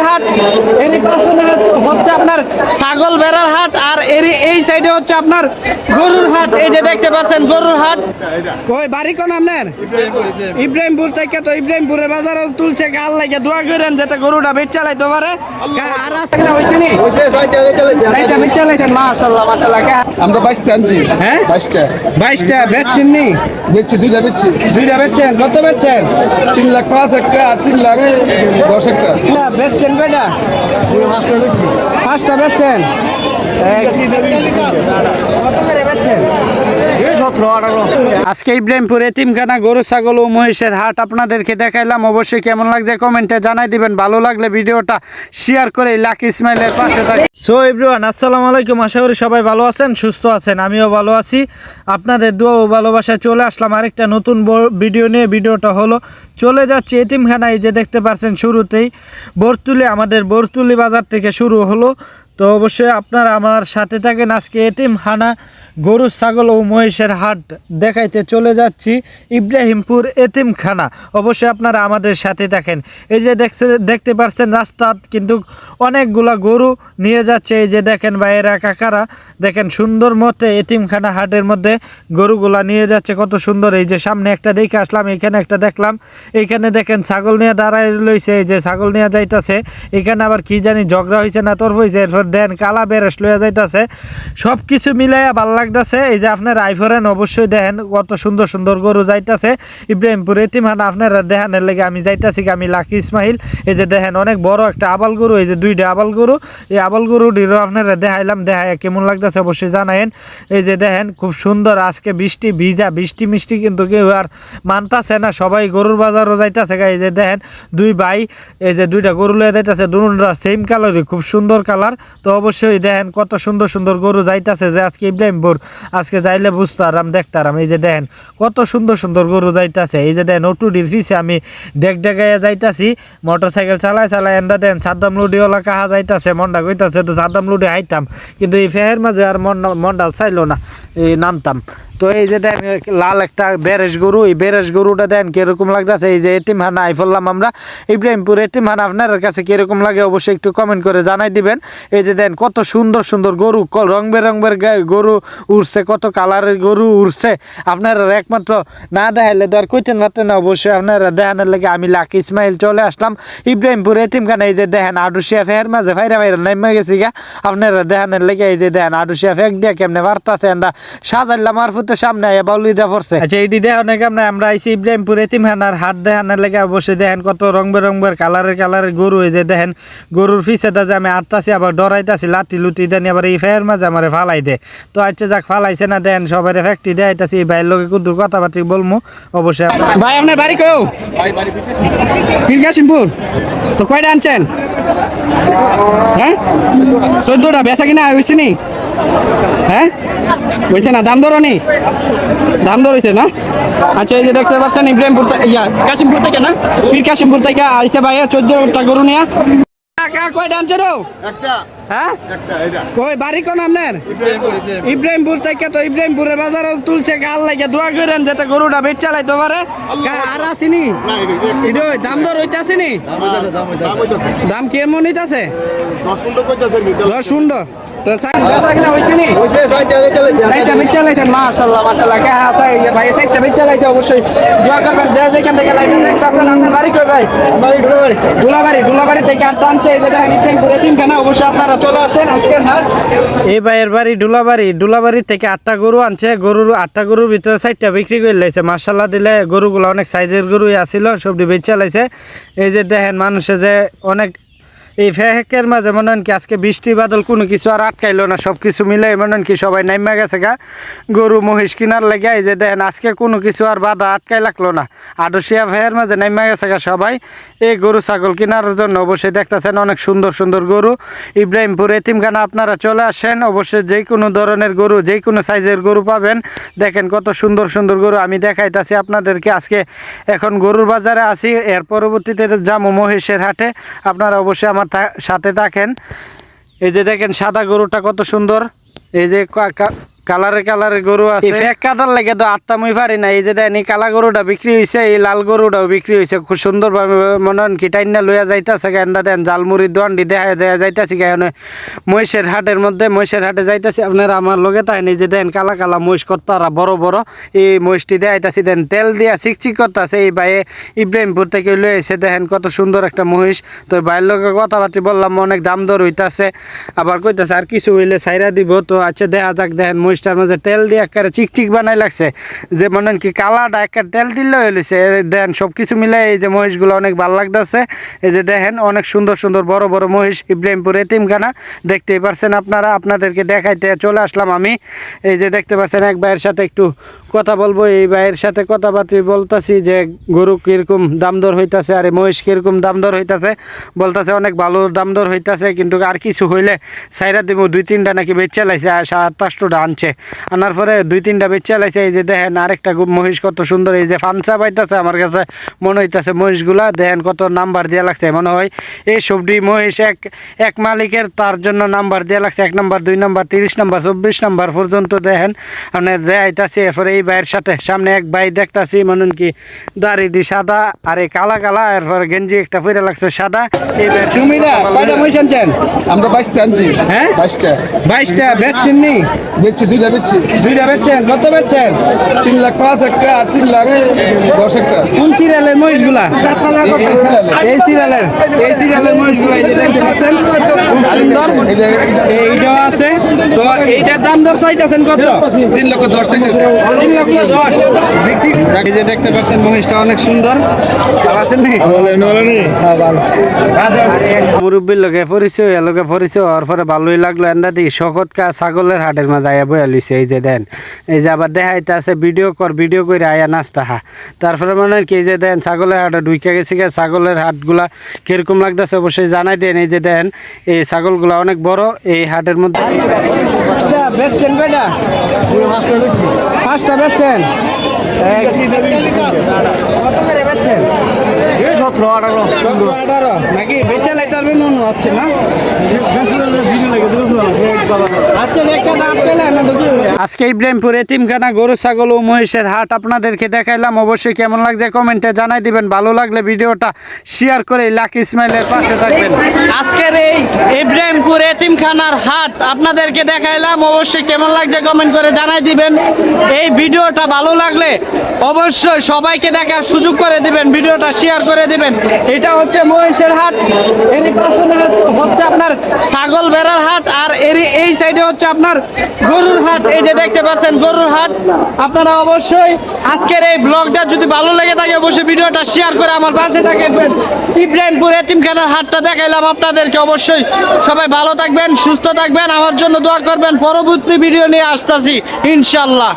গরুর হাট এর পাশে হচ্ছে আপনার ছাগল বেড়ার হাট আর এর এই সাইডে হচ্ছে আপনার গরুর হাট এই যে দেখতে পাচ্ছেন গরুর হাট কই বাড়ি কোন আপনার? ইব্রাহিমপুর থেকে তো ইব্রাহিমপুরের বাজারে তুলছে গাল লাগে দোয়া করেন যাতে গরুটা বেচ চালাইতে পারে। আর আছে না হইছে নি এইটা বেচ চালাইছেন মাশাআল্লাহ মাশাআল্লাহ আমরা বাইশটা আনছি। হ্যাঁ? বাইশটা। বাইশটা বেচছেন নি? বেচছি দুইটা বেচছি। দুইটা বেচছেন কত বেচছেন? তিন লাখ পাঁচ একটা আর তিন লাখ দশ একটা। না বেচছেন কয়টা পাঁচটা বেচছেন? পাঁচটা বেচছেন? আজকে ইব্রাহিমপুর এতিমখানা গরু, ছাগল ও মহিষের হাট আপনাদেরকে দেখাইলাম। অবশ্যই কেমন লাগছে কমেন্টে জানাই দিবেন। ভালো লাগলে ভিডিওটা শেয়ার করে লাক ইসমাইলের পাশে থাকি সো এভরিওয়ান আসসালামু আলাইকুম। আশা করি সবাই ভালো আছেন, সুস্থ আছেন, আমিও ভালো আছি। আপনাদের দোয়া ও ভালোবাসায় চলে আসলাম আরেকটা নতুন ভিডিও নিয়ে। ভিডিওটা হলো, চলে যাচ্ছে এতিমখানায় যে দেখতে পাচ্ছেন শুরুতেই। বরতুলি, আমাদের বরতুলি বাজার থেকে শুরু হলো। তো অবশ্যই আপনারা আমার সাথে থাকেন আজকে এতিমখানা গরু, ছাগল ও মহিষের হাট দেখাইতে চলে যাচ্ছি ইব্রাহিমপুর এতিমখানা। অবশ্যই আপনারা আমাদের সাথে থাকেন। এই যে দেখতে দেখতে পাচ্ছেন রাস্তা, কিন্তু অনেকগুলা গরু নিয়ে যাচ্ছে। এই যে দেখেন ভাইয়েরা, কাকারা, দেখেন সুন্দর মতে এতিমখানা হাটের মধ্যে গরুগুলা নিয়ে যাচ্ছে। কত সুন্দর। এই যে সামনে একটা দেখে আসলাম, এখানে একটা দেখলাম। এইখানে দেখেন ছাগল নিয়ে দাঁড়ায় লইছে এই যে ছাগল নিয়ে যাইতাছে। এখানে আবার কি জানি ঝগড়া হয়েছে না তরফ হয়েছে এরপর দেন কালা বেরেস লইয়া যাইতাছে। সব কিছু মিলাইয়া ভালো লাগতেছে, এই যে আপনার আইফোরেন অবশ্যই দেখেন কত সুন্দর সুন্দর গরু যাইতাছে। ইব্রাহিমপুর এতিমখানা আপনারা দেখানের লেগে আমি যাইতাছি আমি লাকি ইসমাইল। এই যে দেখেন অনেক বড় একটা আবাল গরু, এই যে দুইটা আবাল গরু। এই আবাল গরুটিরও আপনারা দেখাইলাম দেখায় কেমন লাগতেছে অবশ্যই জানায়েন। এই যে দেখেন খুব সুন্দর আজকে বৃষ্টি, ভিজা, বৃষ্টি মিষ্টি কিন্তু কেউ আর মানতাছে না, সবাই গরুর বাজারও যাইতাছে। এই যে দেখেন দুই ভাই, এই যে দুইটা গরু লয়ে যাইতাছে দুটা সেম কালারই খুব সুন্দর কালার তো অবশ্যই দেখেন কত সুন্দর সুন্দর গরু যাইতাছে যে আজকে ইব্রাহিমপুর আজকে যাইলে বুঝতারাম, দেখতারাম। এই যে দেখেন, কত সুন্দর সুন্দর গরু যাইতাছে। এই যে দেখেন ওটুডির পিছিয়ে আমি ডেক ডেকাইয়া যাইতাছি। মোটর সাইকেল চালাই চালাই এন্দা দেন, সাদ্দাম ওলা কাহা যাইতাছে মন্ডা কইতাছে, তো সাদ্দাম লুডি আইতাম। কিন্তু এই ফেহের মাঝে আর মন মন্ডা চাইলো না, এই নামতাম। তো এই যে দেন লাল একটা বেরেশ গরু, এই বেরেশ গরুটা দেন কীরকম লাগতেছে? এই যে এটিমহানা আই ফেললাম আমরা। ইব্রাহিমপুর এটিমহানা আপনার কাছে কীরকম লাগে অবশ্যই একটু কমেন্ট করে জানাই দিবেন। এই যে দেন, কত সুন্দর সুন্দর গরু রং বেরঙের গরু উড়ছে, কত কালারের গরু উড়ছে। আপনারা একমাত্র না দেখাইলে তো আর কইতেন পারতেন না, অবশ্যই আপনারা দেখানোর লেগে আমি লাকি ইসমাইল চলে আসলাম। ইব্রাহিমপুর এতিমখানা, এই যে দেখেন আডুসিয়া ফের মাঝে ফাইরা ফাইরা নেমে গেছি গা। আপনারা দেখানোর লেগে এই যে দেখেন আডুসিয়া ফেক দিয়ে কেমনে আমরা সাজাইলাম আর ফুতে সামনে আইয়া বাউলি দেওয়া পড়ছে। আচ্ছা এইটি দেখানোর কেমনে আমরা আইসি ইব্রাহিমপুর এতিমখানার হাট দেখানোর লেগে অবশ্যই দেখেন কত রং বেরঙের কালারের কালারের গরু এই যে দেখেন গরুর পিছেটা যে আমি আটতাছি আবার ডরাইতাছি লাতি লুটি দেন আবার এই ফের মাঝে আমার ফালাই দে। তো আচ্ছা যাক ফালাইছে না দেন সবাই ফ্যাক্টরি দেখাইতাছি এই ভাইয়ের লোকে কুদুর কথাবার্তা বলমু অবশ্যই ভাই আপনার বাড়ি কেউ তো কয়টা আনছেন? হ্যাঁ? চোদ্দটা বেচা কিনা হয়েছে নি? হ্যাঁ হয়েছে না? দাম ধরো নি? দাম ধরেছে হয়েছে না? আচ্ছা এই যে দেখতে পাচ্ছেন ইব্রাহিমপুর থেকে- ইয়া কাশিমপুর থেকে না? পীর কাশিমপুর থেকে আইসে ভাইয়া চোদ্দটা গরু নিয়ে। কয় কয়টা আনছে একটা। হ্যাঁ? কই বাড়ি কোন আপনার? ইব্রাহিমপুর থেকে তো ইব্রাহিমপুরের বাজারে তুলছে গাল লাগে দোয়া করেন যাতে গরুটা বেচ চালাইতে পারে আর আসিনি? দাম দর হইতে আসেনি দাম কেমন হইতাছে? দশ শুন্ড তো সাইডটা কে ভাই সাইডটা বেচ অবশ্যই। দোয়া করবেন থেকে আপনার বাড়ি কই ভাই? বাড়ি থেকে আর অবশ্যই আপনারা চলে আসেন আজকের হাট। এই ভাইয়ের বাড়ি ডুলাবাড়ি ডুলাবাড়ি থেকে আটটা গরু আনছে গরুর আটটা গরুর ভিতরে চারটা বিক্রি করে লাইছে। মার্শাল্লাহ দিলে গরুগুলো অনেক সাইজের গরুই আসিল সবটি বেচে লাইছে। এই যে দেখেন মানুষে যে অনেক এই ফেহেকের মাঝে মনে হন কি আজকে বৃষ্টি, বাদল কোনো কিছু আর আটকাইলো না সব কিছু মিলে মনে হন কি সবাই নাইমা গেছে গা। গরু, মহিষ কিনার লেগে এই যে দেখেন আজকে কোনো কিছু আর বাধা আটকাই লাগল না। আডসিয়া ফেহের মাঝে নাইমা গেছে গা সবাই। এই গরু, ছাগল কেনার জন্য অবশ্যই দেখতেছেন অনেক সুন্দর সুন্দর গরু। ইব্রাহিমপুর এতিমখানা আপনারা চলে আসেন, অবশ্যই যে কোনো ধরনের গরু যে কোনো সাইজের গরু পাবেন। দেখেন কত সুন্দর সুন্দর গরু আমি দেখাইতাছি আপনাদেরকে আজকে। এখন গরুর বাজারে আসি এর পরবর্তীতে যাব মহিষের হাটে। আপনারা অবশ্যই আমার সাথে থাকেন। এই যে দেখেন সাদা গরুটা কত সুন্দর। এই যে কালারে কালারে গরু আছে। এক কাটার লাগে তো আত্মা মুই পারি না, এই যে দেন এই কালা গরুটা বিক্রি হয়েছে এই লাল গরুটাও বিক্রি হয়েছে খুব সুন্দর ভাবে মনে হন কি টাইনা লইয়া যাইতাছে গেন্দা দেন জালমুড়ি দোয়ান্ডি দেখা দেয়া যাইতাছি কেন মহিষের হাটের মধ্যে, মহিষের হাটে যাইতাছি, আপনারা আমার লগে তাই যে দেন কালা কালা মহিষ করতারা, বড় বড়, এই মহিষটি দেখাইতাছি দেন তেল দিয়া চিকচিক করতেছে, এই বাইয়ে ইব্রাহিমপুর থেকে লয়ে এসে দেখেন কত সুন্দর একটা মহিষ। তো বাইয়ের লোকে কথাবার্তি বললাম, অনেক দাম দর হইতাছে, আবার কইতাছে আর কিছু হইলে সাইরা দিব, তো আচ্ছা দেখা যাক, দেখেন মহিষটার মাঝে তেল দিয়ে একেবারে চিকচিক বানাই লাগছে। যে মনে কি কালাটা একটা তেল দিলে হইলেছে দেখেন সব কিছু মিলাই এই যে মহিষগুলো অনেক ভালো লাগতেছে। এই যে দেখেন অনেক সুন্দর সুন্দর বড় বড় মহিষ ইব্রাহিমপুর এতিমখানা। দেখতেই পারছেন আপনারা, আপনাদেরকে দেখাইতে চলে আসলাম আমি। এই যে দেখতে পাচ্ছেন এক ভাইয়ের সাথে একটু কথা বলব। এই ভাইয়ের সাথে কথাবার্তি বলতাছি যে গরু কীরকম দাম দর হইতাছে আর মহিষ কীরকম দাম দর হইতাছে। বলতাছে অনেক ভালো দাম দর হইতাছে, কিন্তু আর কিছু হইলে সাইরা দিব দুই তিনটা নাকি বেচে আর সাত পাঁচটা আনছে। আনার পরে দুই তিনটা বেচে লাইছে এই যে দেখেন আরেকটা মহিষ কত সুন্দর এই যে ফানসা পাইতেছে আমার কাছে মনে হইতাছে মহিষগুলা দেখেন কত নাম্বার দেওয়া লাগছে মনে হয় এই সবটি মহিষ এক এক মালিকের তার জন্য নাম্বার দেওয়া লাগছে এক নাম্বার দুই নাম্বার তিরিশ নাম্বার চব্বিশ নাম্বার পর্যন্ত দেখেন মানে দেখাইতাছি এরপরে এই ভাইয়ের সাথে সামনে এক ভাই দেখতাছি মনে কি দাড়ি দি সাদা আর এই কালা কালা এরপরে গেঞ্জি একটা পরে লাগছে সাদা এই আমরা বাইশটা আনছি। হ্যাঁ? বাইশটা। বাইশটা বেচছেন নি? বেচছি দুইটা বেচছি। দুইটা বেচছেন? কত বেচছেন? তিন লাখ পাঁচ একটা আর তিন লাখ দশ একটা। কোন সিরিয়ালের মহিষগুলা? এই সিরিয়ালের। এই সিরিয়ালের মহিষগুলা দেখতে পাচ্ছেন খুব সুন্দর। এইটাও আছে। তো এইটার দাম দর চাইতেছেন কত? তিন লক্ষ দশ চাইতেছে। তিন লক্ষ দশ। এই যে দেখতে পাচ্ছেন মহিষটা অনেক সুন্দর। আছেন নি মুরব্বীর লোকে পরিচয় এর লোকে পরিচয় হওয়ার পরে ভালোই লাগল। এন্দা দিই শকত কা ছাগলের হাটের মাঝে আয়া বইয়া লিছে এই যে দেন। এই যে আবার দেখাইতে আছে ভিডিও কর ভিডিও করে আয়া নাস্তা হা। তারপরে মনে হয় কি এই যে দেন ছাগলের হাটে ঢুকে গেছি গে ছাগলের হাটগুলা কীরকম লাগতেছে অবশ্যই জানাই দেন। এই যে দেন এই ছাগলগুলা অনেক বড় এই হাটের মধ্যে বেচছেন পাঁচটা বেচছেন? সতেরো আঠারো আঠারো নাকি বেচে লাইতে পারবেন মনে হচ্ছে না আজকে ইব্রাহিমপুর এতিমখানা গরু ছাগল ও মহিষের হাট আপনাদেরকে দেখাইলাম। অবশ্যই কেমন লাগছে কমেন্টে জানাই দিবেন। ভালো লাগলে ভিডিওটা শেয়ার করে লাকি ইসমাইলের পাশে থাকবেন। আজকের এই ইব্রাহিমপুর এতিমখানার হাট আপনাদেরকে দেখাইলাম। অবশ্যই কেমন লাগছে কমেন্ট করে জানাই দিবেন। এই ভিডিওটা ভালো লাগলে অবশ্যই সবাইকে দেখার সুযোগ করে দিবেন। ভিডিওটা শেয়ার করে দিবেন। এটা হচ্ছে মহিষের হাট। এর হচ্ছে আপনার ছাগল বেড়ার হাট আর এর এই সাইডে হচ্ছে আপনার গরুর হাট। এই যে দেখতে পাচ্ছেন গরুর হাট। আপনারা অবশ্যই আজকের এই ব্লগটা যদি ভালো লেগে থাকে, অবশ্যই ভিডিওটা শেয়ার করে আমার পাশে থাকবেন ইব্রাহিমপুর এতিমখানার হাটটা দেখাইলাম আপনাদেরকে অবশ্যই। সবাই ভালো থাকবেন, সুস্থ থাকবেন। আমার জন্য দোয়া করবেন। পরবর্তী ভিডিও নিয়ে আসতেছি, ইনশাল্লাহ।